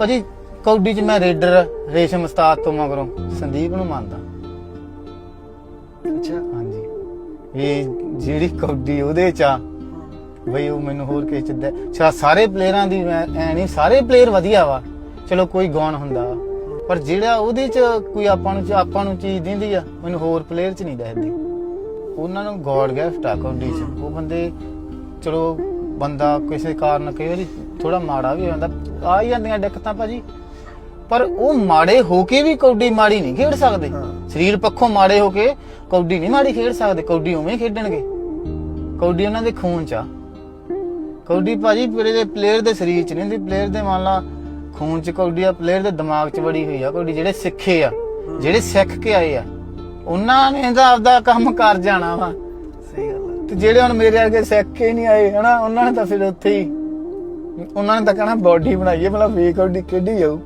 ਭਾਜੀ ਕੌਡੀ 'ਚ ਮੈਂ ਰੇਡਰ ਰੇਸ਼ਮ ਉਸਤਾਦ ਤੋਂ ਮਗਰੋਂ ਸੰਦੀਪ ਨੂੰ ਮੰਨਦਾ। ਅੱਛਾ। ਹਾਂਜੀ। ਵੀ ਜਿਹੜੀ ਕੌਡੀ ਉਹਦੇ 'ਚ ਆ ਬਈ ਉਹ ਮੈਨੂੰ ਹੋਰ ਕਿਸੇ ਚ ਦੇ ਚਾ ਸਾਰੇ ਪਲੇਅਰਾਂ ਦੀ ਮੈਂ ਐ ਨਹੀਂ ਸਾਰੇ ਪਲੇਅਰ ਵਧੀਆ ਵਾ। ਚਲੋ ਕੋਈ ਗੌਣ ਹੁੰਦਾ ਪਰ ਜਿਹੜਾ ਉਹਦੇ 'ਚ ਕੋਈ ਆਪਾਂ ਨੂੰ ਆਪਾਂ ਨੂੰ ਚੀਜ਼ ਦਿੰਦੀ ਆ ਮੈਨੂੰ ਹੋਰ ਪਲੇਅਰ 'ਚ ਨਹੀਂ ਦਿਖਦੀ। ਉਹਨਾਂ ਨੂੰ ਗੋਡ ਗਿਫਟ ਆ ਕੌਡੀ 'ਚ। ਉਹ ਬੰਦੇ ਚਲੋ ਬੰਦਾ ਕਿਸੇ ਕਾਰਨ ਕਈ ਵਾਰੀ ਥੋੜਾ ਮਾੜਾ ਵੀ ਹੋ ਜਾਂਦਾ ਆ ਹੀ ਜਾਂਦੀਆਂ ਦਿੱਕਤਾਂ ਭਾਜੀ। ਪਰ ਉਹ ਮਾੜੇ ਹੋ ਕੇ ਵੀ ਕੌਡੀ ਮਾੜੀ ਨਹੀਂ ਖੇਡ ਸਕਦੇ। ਸਰੀਰ ਪੱਖੋਂ ਮਾੜੇ ਹੋ ਕੇ ਕੌਡੀ ਨਹੀਂ ਮਾੜੀ ਖੇਡ ਸਕਦੇ। ਕੌਡੀ ਉਵੇਂ ਖੇਡਣਗੇ। ਕੌਡੀ ਉਹਨਾਂ ਦੇ ਖੂਨ ਚ ਆ। ਕੌਡੀ ਭਾਜੀ ਪੂਰੇ ਦੇ ਪਲੇਅਰ ਦੇ ਸਰੀਰ ਚ ਨਹੀਂ ਹੁੰਦੀ। ਪਲੇਅਰ ਦੇ ਮੰਨ ਲਾ ਖੂਨ ਚ ਕੌਡੀ ਆ ਪਲੇਅਰ ਦੇ ਦਿਮਾਗ ਚ ਵੜੀ ਹੋਈ ਆ ਕੌਡੀ ਜਿਹੜੇ ਸਿੱਖੇ ਆ ਜਿਹੜੇ ਸਿੱਖ ਕੇ ਆਏ ਆ ਉਹਨਾਂ ਨੇ ਤਾਂ ਆਪਦਾ ਕੰਮ ਕਰ ਜਾਣਾ ਵਾ। ਸਹੀ ਗੱਲ ਤੇ ਜਿਹੜੇ ਹੁਣ ਮੇਰੇ ਅੱਗੇ ਸਿੱਖ ਕੇ ਨਹੀਂ ਆਏ ਹਨਾ ਉਹਨਾਂ ਨੇ ਤਾਂ ਫਿਰ ਉੱਥੇ ਹੀ ਉਹਨਾਂ ਨੇ ਤਾਂ ਕਹਿਣਾ ਬਾਡੀ ਬਣਾਈਏ ਭਲਾ ਵੇਖ ਕੌਡੀ ਕਿੱਡੀ ਜਾਊ